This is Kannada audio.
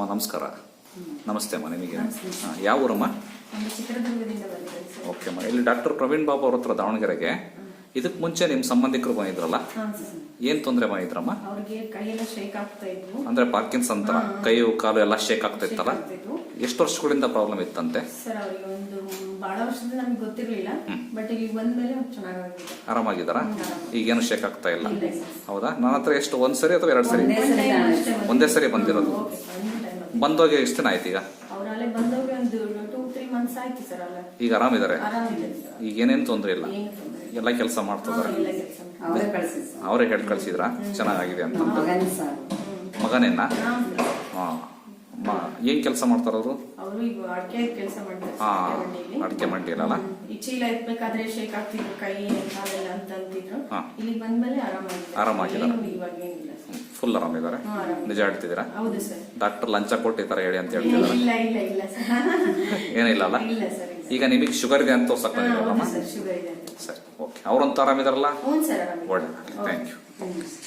ಅಮ್ಮ ನಮಸ್ಕಾರ. ನಮಸ್ತೆ ಅಮ್ಮ ನಿಮಗೆ. ಹಾಂ, ಯಾವ ಊರಮ್ಮ? ಓಕೆ ಅಮ್ಮ ಇಲ್ಲಿ ಡಾಕ್ಟರ್ ಪ್ರವೀಣ್ ಬಾಬು ಅವ್ರ ಹತ್ರ ದಾವಣಗೆರೆಗೆ. ಇದಕ್ಕೆ ಮುಂಚೆ ನಿಮ್ಮ ಸಂಬಂಧಿಕರು ಬಂದಿದ್ರಲ್ಲ? ಏನ್ ತೊಂದರೆ ಇದ್ವು. ಅಂದ್ರೆ ಪಾರ್ಕಿನ್ಸ್ ಅಂತ ಕೈ ಕಾಲು ಎಲ್ಲ ಶೇಕ್ ಆಗ್ತಾ ಇತ್ತಲ್ಲ? ಎಷ್ಟು ವರ್ಷಗಳಿಂದ ಪ್ರಾಬ್ಲಮ್ ಇತ್ತಂತೆ? ಆರಾಮಾಗಿದ್ದಾರಾ. ಈಗೇನು ಶೇಕ್ ಆಗ್ತಾ ಇಲ್ಲ? ಹೌದಾ? ನನ್ನ ಹತ್ರ ಎಷ್ಟು ಒಂದ್ ಸರಿ ಅಥವಾ ಎರಡು ಸರಿ. ಒಂದೇ ಸರಿ ಬಂದಿರೋದು? ಬಂದೋಗಿ ಎಷ್ಟು ದಿನ ಆಯ್ತು ಈಗ? ಅವ್ರು ಅಲ್ಲೇ ಬಂದೋಗಿ ಒಂದು ಟೂ ತ್ರೀ ಮಂತ್ಸ್ ಆಯ್ತು ಸರ್ ಅಲ್ಲ. ಈಗ ಆರಾಮಿದ್ದಾರೆ ಆರಾಮಿದೆ ಸರ್ ಈಗ ಏನೇನು ತೊಂದರೆ ಇಲ್ಲ? ಏನು ತೊಂದ್ರೆ ಇಲ್ಲ. ಎಲ್ಲ ಕೆಲಸ ಮಾಡ್ತಿದ್ದಾರೆ ಕೆಲಸ ಅವರೇ ಕಳಿಸಿ ಸರ್ ಅವರೇ ಹೇಳಿ ಕಳ್ಸಿದ್ರ? ಚೆನ್ನಾಗಿದೆ ಅಂತ. ಮಗನೇನಾ ಸರ್ ಮಗನೇನ? ಹಾಂ. ಏನ್ ಕೆಲಸ ಮಾಡ್ತಾರ ಅವರು? ಅವರು ಈಗ ಅಡಿಕೆ ಕೆಲಸ ಮಾಡ್ತಾರೆ. ಅಡಿಕೆ ಹ್ಮ್. ಈ ಚೀಲ ಎತ್ಬೇಕಾದ್ರೆ ಶೇಕ್ ಆಗ್ತಿದ್ರು ಕೈ ಕಾಲೆಲ್ಲ ಅಂತ ಅಂತಿದ್ರು. ಹಾ. ಇಲ್ಲಿ ಬಂದ್ಮೇಲೆ ಆರಾಮಾಗಿದೆ ಆರಾಮಾಗಿದ್ದಾರೆ. ಫುಲ್ ಆರಾಮಿದ್ದಾರೆ. ನಿಜ ಹೇಳ್ತಿದ್ದೀರಾ? ಡಾಕ್ಟರ್ ಲಂಚ ಕೊಟ್ಟಿದ್ದಾರೆ ಹೇಳಿ ಅಂತ ಹೇಳ್ತಿದ್ದಾರೆ. ಸರ್. ಏನಿಲ್ಲ ಅಲ್ಲ? ಈಗ ನಿಮಗೆ ಶುಗರ್ ಇದೆ ಅಂತ ತೋರ್ಸಕ್ ಸರ್ ಓಕೆ ಅವ್ರಂತ ಆರಾಮಿದಾರಲ್ಲ. ಒಳ್ಳೆ ಥ್ಯಾಂಕ್ ಯು.